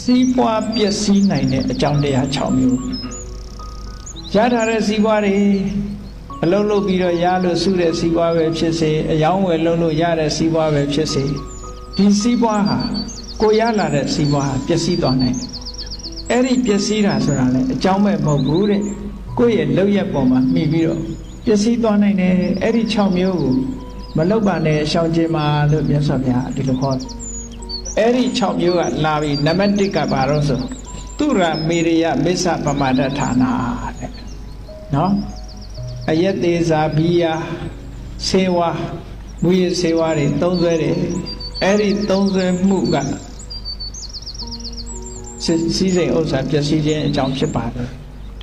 စီးပွားပျက်စီးနိုင်တဲ့အကြောင်းတရား6မျိုးရထားတဲ့စီးပွားတွေအလုံးလုံးပြီးတော့ရလို့စုတဲ့စီးပွားပဲဖြစ်စေအယောင်းဝယ်လုံးလို့ရတဲ့စီးပွားပဲဖြစ်စေဒီစီးပွားဟာကိုရလာတဲ့စီးပွားဟာပျက်စီးသွားနိုင်တယ်အဲ့ဒီပျက်စီးတာဆိုတာလေအကြောင်းမဲ့မဟုတ်ဘူးတဲ့ကိုယ့်ရဲ့လောက်ရက်ပေါ်မှာမှီပြီးတော့ပျက်စီးသွားနိုင်တယ်အဲ့ဒီ6မျိုးကိုမလောက်ပါနဲ့ရှောင်ကျင်ပါလို့မြတ်စွာဘုရားဒီလိုခေါ်တယ် အဲ့ဒီ6မျိုးကလာပြီးနံပါတ်1ကဘာလို့ဆိုသူရမေရိယမစ္ဆပမဒဌာနာတဲ့နော်အယက်သေးစာဘီယာဆေဝါမူရဆေဝါတွေသုံးဆွဲတယ်အဲ့ဒီသုံးဆွဲမှုကစီးစိမ်ဥစ္စာပျက်စီးခြင်းအကြောင်းဖြစ်ပါတယ်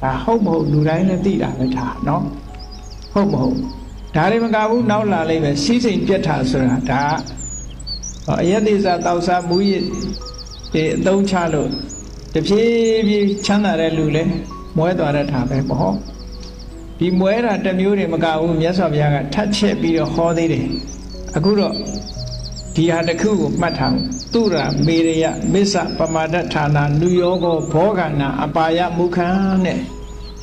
ဒါဟုတ်မဟုတ်လူတိုင်းလည်းသိတာပဲဒါနော်ဟုတ်မဟုတ်ဒါတွေမကဘူးနောက်လာလိမ့်မယ်စီးစိမ်ပြတ်တာဆိုတာဒါ အယက်သေးစာတောက်စားမူရဒီအသုံးချလို့တဖြည်းဖြည်းချမ်းသာတဲ့လူလဲမွဲသွားတဲ့ထာပဲမဟုတ်ဒီမွဲတာတစ်မျိုးတွေမကဘူးမြတ်စွာဘုရားကထတ်ချက်ပြီးတော့ဟောသေးတယ်အခုတော့ဒီဟာတစ်ခုကိုမှတ်ထားသူရမေရယမစ္ဆပမာဒဌာနာနုယောဂောဘောဂနာအပါယမုခံနဲ့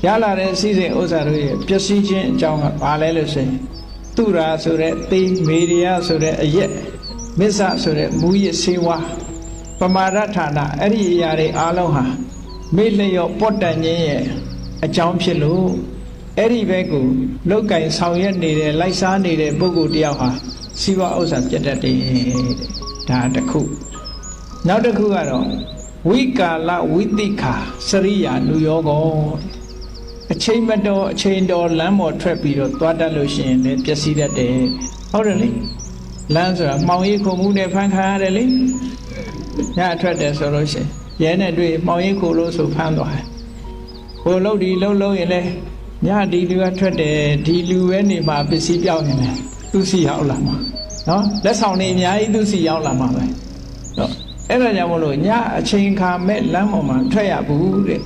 ရလာတဲ့စီစဉ်ဥစ္စာတို့ရဲ့ပျက်စီးခြင်းအကြောင်းကဘာလဲလို့ဆိုရင်သူရာဆိုတဲ့သိမေရယဆိုတဲ့အရက် မစ္ဆဆိုတဲ့မူရစေဝါပမာဒဌာနာအဲ့ဒီအရာတွေအားလုံးဟာမေ့လျော့ပော့တန်ခြင်းရဲ့အကြောင်းဖြစ်လို့အဲ့ဒီဘက်ကိုလောက်ကင်ဆောင်ရွက်နေတဲ့လိုက်စားနေတဲ့ပုဂ္ဂိုလ်တယောက်ဟာစီဝဥစ္စာပြတ်တတ်တယ်တဲ့ဒါတစ်ခုနောက်တစ်ခုကတော့ဝိကာလဝိတိခာစရိယာနုယောဂောအချိန်မတော်အချိန်တော်လမ်းပေါ်ထွက်ပြီးတော့သွားတတ်လို့ရှိရင်လည်းပျက်စီးတတ်တယ်ဟုတ်တယ်လေ လမ်းဆိုတာမှောင်ရိပ်ခုံမှုနဲ့ဖန်ခါရတယ်လေညထွက်တယ်ဆိုလို့ရှိရင်ရဲနဲ့တွေ့မှောင်ရိပ်ခုလို့ဆိုဖမ်းသွားတယ်ဟိုလှုပ်ဒီလှုပ်လို့ရင်လည်းညဒီလူကထွက်တယ်ဒီလူပဲနေမှာပစ္စည်းပြောင်းနေတယ်သူစီရောက်လာမှာနော်လက်ဆောင်တွေအများကြီးသူစီရောက်လာမှာပဲနော်အဲ့ဒါကြောင့်မလို့ညအချိန်ခါမဲ့လမ်းပေါ်မှာထွက်ရဘူးတဲ့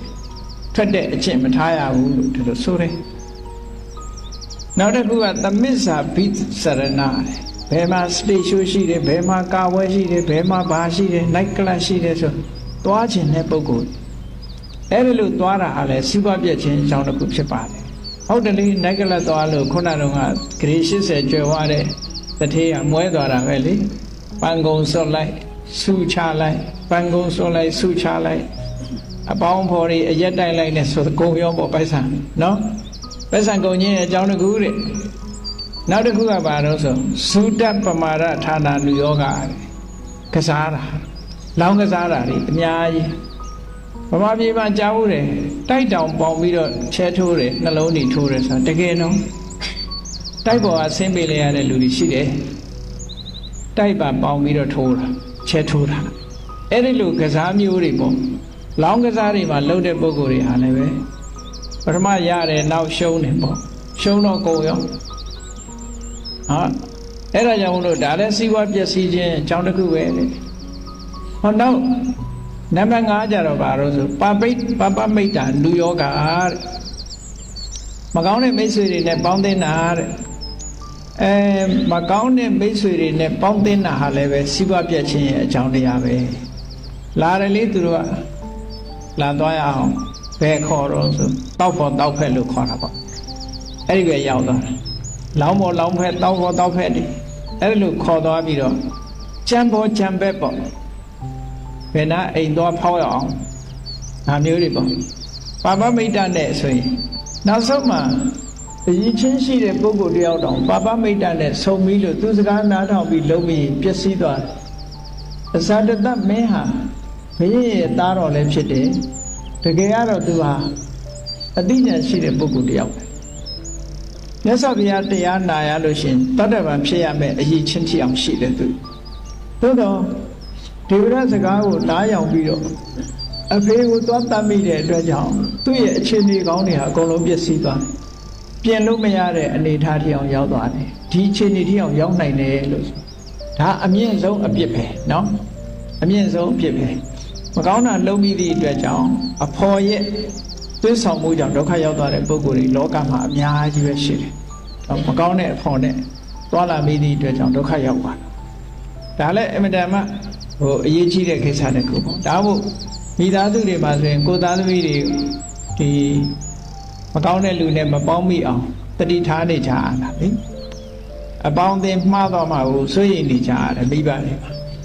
ထွက်တဲ့အချင်းမထားရဘူးလို့ဒီလိုဆိုတယ်နောက်တစ်ခုကသမစ္ဆာဘိစရဏတဲ့ ဘယ်မှာစတေရှိုးရှိတယ်ဘယ်မှာကာဝဲရှိတယ်ဘယ်မှာဘာရှိတယ်နိုက်ကလပ်ရှိတယ်ဆိုသွားခြင်းတဲ့ပုဂ္ဂိုလ်အဲ့ဒီလိုသွားတာဟာလဲစီးပွားပြည့်ခြင်းအကြောင်းတစ်ခုဖြစ်ပါတယ်ဟုတ်တယ်လေနိုက်ကလပ်သွားလို့ခုနတုန်းကဂရေ80ကျွယ်ဝတဲ့တထေးကမွဲသွားတာပဲလေပန်ကုံစော့လိုက်ဆူချလိုက်ပန်ကုံစော့လိုက်ဆူချလိုက်အပေါင်းဖော်တွေအရက်တိုက်လိုက်နဲ့ဆိုကုံရောပေါ့ပိုက်ဆံနော်ပိုက်ဆံကုံချင်းအကြောင်းတစ်ခုတဲ့ နောက်တစ်ခုကဘာလို့ဆိုသုတ္တပမာဒဌာနာလူယောဂကစားတာလောင်းကစားတာတွေအများကြီးဗမာပြည်မှာကြားဘူးတယ်တိုက်တောင်ပေါင်ပြီးတော့ချဲထိုးတယ်နှလုံးတွေထိုးတယ်ဆိုတာတကယ်နော်တိုက်ပေါ်ကဆင်းပေးလိုက်ရတဲ့လူတွေရှိတယ်တိုက်ပါပေါင်ပြီးတော့ထိုးတာချဲထိုးတာအဲ့ဒီလိုကစားမျိုးတွေပေါ့လောင်းကစားတွေမှာလှုပ်တဲ့ပုံကိုယ်တွေဟာလည်းပဲပထမရတယ်နောက်ရှုံးတယ်ပေါ့ရှုံးတော့ကုန်ရော ဟာအဲ့ဒါကြောင့်မလို့ဒါလည်းစီးပွားပျက်စီးခြင်းအကြောင်းတစ်ခုပဲလေဟောနောက်နံပါတ်5ကြတော့ဘာလို့ဆိုပပိတ်ပပမိတ်တာလူယောဂတဲ့မကောင်းတဲ့မိတ်ဆွေတွေနဲ့ပေါင်းသင်းတာတဲ့အဲမကောင်းတဲ့မိတ်ဆွေတွေနဲ့ပေါင်းသင်းတာဟာလည်းပဲစီးပွားပြတ်ခြင်းရဲ့အကြောင်းတရားပဲလာတယ်လေသူတို့ကလာသွားရအောင်ဘယ်ခေါ်တော့ဆိုတောက်ဖို့တောက်ဖက်လို့ခေါ်တာပေါ့အဲ့ဒီပဲရောက်သွားတယ် လောင်းပေါ်လောင်းဖက်တောက်ဖို့တောက်ဖက်ဒီအဲ့ဒီလိုခေါ်သွားပြီးတော့ကြံပေါ်ကြံဘက်ပေါ့ဘယ်နာအိမ်သွားဖောက်ရအောင်ဒါမျိုးတွေပေါ့ပါပမိတ်တနဲ့ဆိုရင်နောက်ဆုံးမှာအရင်ချင်းရှိတဲ့ပုဂ္ဂိုလ်တယောက်တောင်ပါပမိတ်တနဲ့ဆုံပြီးလို့သူစကားနားထောင်ပြီးလုံးပြီးပျက်စီးသွားတယ်အဇာတတမင်းဟာဘုရင်ရဲ့သားတော်လည်းဖြစ်တယ်တကယ်ကတော့သူဟာအသိဉာဏ်ရှိတဲ့ပုဂ္ဂိုလ်တယောက်ပဲ မြတ်စွာဘုရားတရားနာရလို့ရှင်တတ္တဗံဖြစ်ရမယ်အရေးချင်းချအောင်ရှိတယ်သူသို့တော့ဒေဝရစကားကိုနားယောင်ပြီးတော့အဖေကိုသွားတတ်မိတဲ့အတွက်ကြောင့်သူ့ရဲ့အခြေအနေကောင်းတွေဟာအကုန်လုံးပျက်စီးသွားတယ်ပြင်လို့မရတဲ့အနေအထားထိအောင်ရောက်သွားတယ်ဒီအခြေအနေထိအောင်ရောက်နိုင်တယ်လို့ဒါအမြင့်ဆုံးအပြစ်ပဲเนาะအမြင့်ဆုံးအပြစ်ပဲမကောင်းတာလုံးပြီးသည့်အတွက်ကြောင့်အဖော်ရဲ့ သွေးဆောင်မှုကြောင့်ဒုက္ခရောက်သွားတဲ့ပုဂ္ဂိုလ်တွေလောကမှာအများကြီးပဲရှိတယ်မကောင်းတဲ့အဖော်နဲ့သွားလာမိသည့်အတွက်ကြောင့်ဒုက္ခရောက်သွားတာဒါလည်းအမြဲတမ်းဟိုအရေးကြီးတဲ့ကိစ္စတစ်ခုပေါ့ဒါမို့မိသားစုတွေမှာဆိုရင်ကိုယ်သားသမီးတွေဒီမကောင်းတဲ့လူနဲ့မပေါင်းမိအောင်တတိထားနေကြရတာလေအပေါင်းအသင်းမှားသွားမှာကိုစိုးရိမ်နေကြရတယ်မိဘတွေ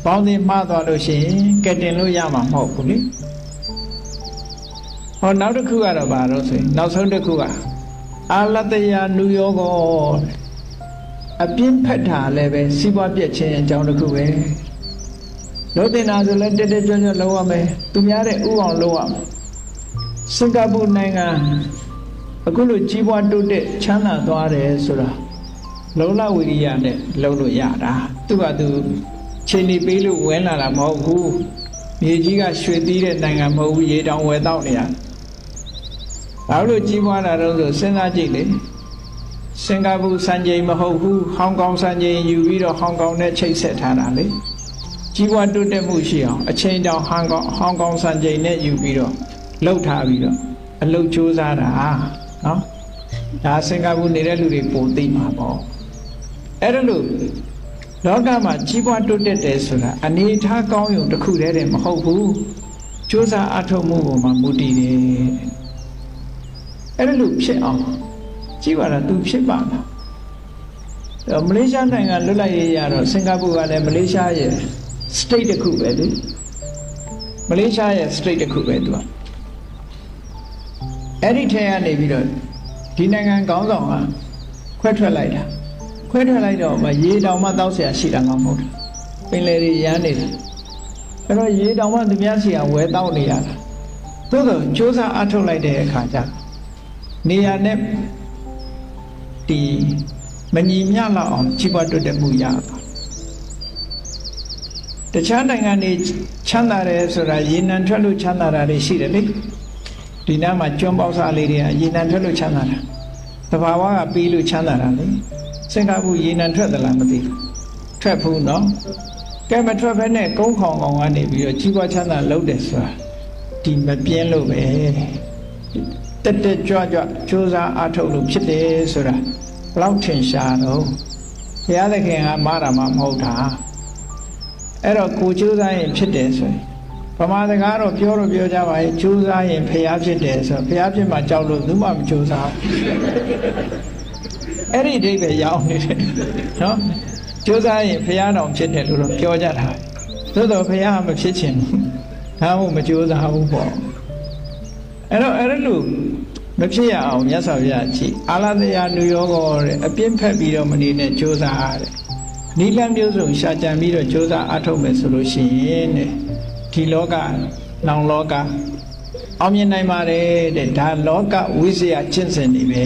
ပေါင်းအသင်းမှားသွားလို့ရှိရင်ကက်တင်လို့ရမှာမဟုတ်ဘူးလေ ဟောနောက်တစ်ခုကတော့ဘာလို့ဆိုရင်နောက်ဆုံးတစ်ခုကအာလတယနုယောဂောအပြင်းဖက်တာလည်းပဲစီးပွားပြက်ခြင်းအကြောင်းတစ်ခုပဲလို့တင်တာဆိုလည်းတက်တက်ကြွကြွလုပ်ရမယ်သူများတဲ့ဥအောင်လုပ်ရမယ်စင်ကာပူနိုင်ငံအခုလိုကြီးပွားတိုးတက်ချမ်းသာသွားတယ်ဆိုတာလုံလဝိရိယနဲ့လုပ်လို့ရတာသူကသူချိန်နေပေးလို့ဝင်လာတာမဟုတ်ဘူးမြေကြီးကရွှေသီးတဲ့နိုင်ငံမဟုတ်ဘူးရေတောင်ဝယ်တော့နေရ ဘာလို့ကြီးပွားတာတော့ဆိုစဉ်းစားကြည့်လေစင်ကာပူစံချိန်မဟုတ်ဘူးဟောင်ကောင်စံချိန်ယူပြီးတော့ဟောင်ကောင်နဲ့ချိတ်ဆက်ထားတာလေကြီးပွားတိုးတက်မှုရှိအောင်အချိန်တောင်ဟောင်ကောင်ဟောင်ကောင်စံချိန်နဲ့ယူပြီးတော့လှုပ်ထားပြီးတော့အလုတ်စူးစမ်းတာနော်ဒါစင်ကာပူနေတဲ့လူတွေပုံသိမှာပေါ့အဲ့ဒါလို့လောကမှာကြီးပွားတိုးတက်တယ်ဆိုတာအနေထားကောင်းရုံတစ်ခုတည်းတည်းမဟုတ်ဘူးစူးစမ်းအထောက်မှုပေါ်မှာမူတည်တယ် အဲ့ဒါလို့ဖြစ်အောင်ကြည့်ပါလားသူဖြစ်ပါလားအဲ့မလေးရှားနိုင်ငံလွတ်လပ်ရေးရတော့စင်ကာပူကလည်းမလေးရှားရဲ့ state တစ်ခုပဲလေမလေးရှားရဲ့ state တစ်ခုပဲသူကအဲ့ဒီထဲကနေပြီးတော့ဒီနိုင်ငံကောင်းဆောင်ကခွဲထွက်လိုက်တာခွဲထွက်လိုက်တော့မရေတောင်မှတောက်เสียရှိတာမှမဟုတ်ဘူးပင်လယ်တွေရမ်းနေတာအဲ့တော့ရေတောင်မှသူများစီကဝဲတောက်နေရတာသို့တော့စ조사အထုတ်လိုက်တဲ့အခါကျ နေရာနဲ့ဒီမညီမျှလောက်အောင်ကြီးပွားတိုးတက်မှုရပါတခြားနိုင်ငံတွေချမ်းသာတယ်ဆိုတာရေနံထွက်လို့ချမ်းသာတာတွေရှိတယ်လေဒီနားမှာကျွန်းပေါက်စားလေးတွေကရေနံထွက်လို့ချမ်းသာတာတဘာဝကပြီးလို့ချမ်းသာတာလေစင်ကာပူရေနံထွက်သလားမသိဘူးထွက်ဘူးနော်ကဲမထွက်ဘဲနဲ့ကုန်းခေါင်ကောင်ကနေပြီးတော့ကြီးပွားချမ်းသာလုပ်တယ်ဆိုတာဒီမပြင်းလို့ပဲ တက်တက်ကြွကြွစူးစမ်းအားထုတ်လို့ဖြစ်တယ်ဆိုတာဘလောက်ထင်ရှားတော့ဘုရားသခင်ကမားတာမှမဟုတ်တာအဲ့တော့ကိုကြိုးစားရင်ဖြစ်တယ်ဆိုရင်ဗမာစကားတော့ပြောတော့ပြောကြပါရဲ့ကြိုးစားရင်ဖျားဖြစ်တယ်ဆိုဖျားဖြစ်မှကြောက်လို့သူမှမကြိုးစားအဲ့ဒီအဓိပ္ပာယ်ရောက်နေတယ်နော်ကြိုးစားရင်ဖျားတော်ဖြစ်တယ်လို့တော့ပြောကြတာသို့တော့ဖျားမဖြစ်ချင်ဘူးဒါမှမကြိုးစားဘူးပေါ့ အဲ့တော့အဲ့လိုမဖြစ်ရအောင်မြတ်စွာဘုရားကြည်အာလသယာနုယောဂောတဲ့အပြင်းဖက်ပြီးတော့မနေနဲ့ကြိုးစားရတယ်နိလန်းမျိုးစုံရှာကြံပြီးတော့ကြိုးစားအထုတ်မယ်ဆိုလို့ရှိရင်တဲ့ဒီလောကနောင်လောကအောင်မြင်နိုင်ပါတယ်တဲ့ဒါလောကဝိဇ္ဇာကျင့်စဉ်နေပဲ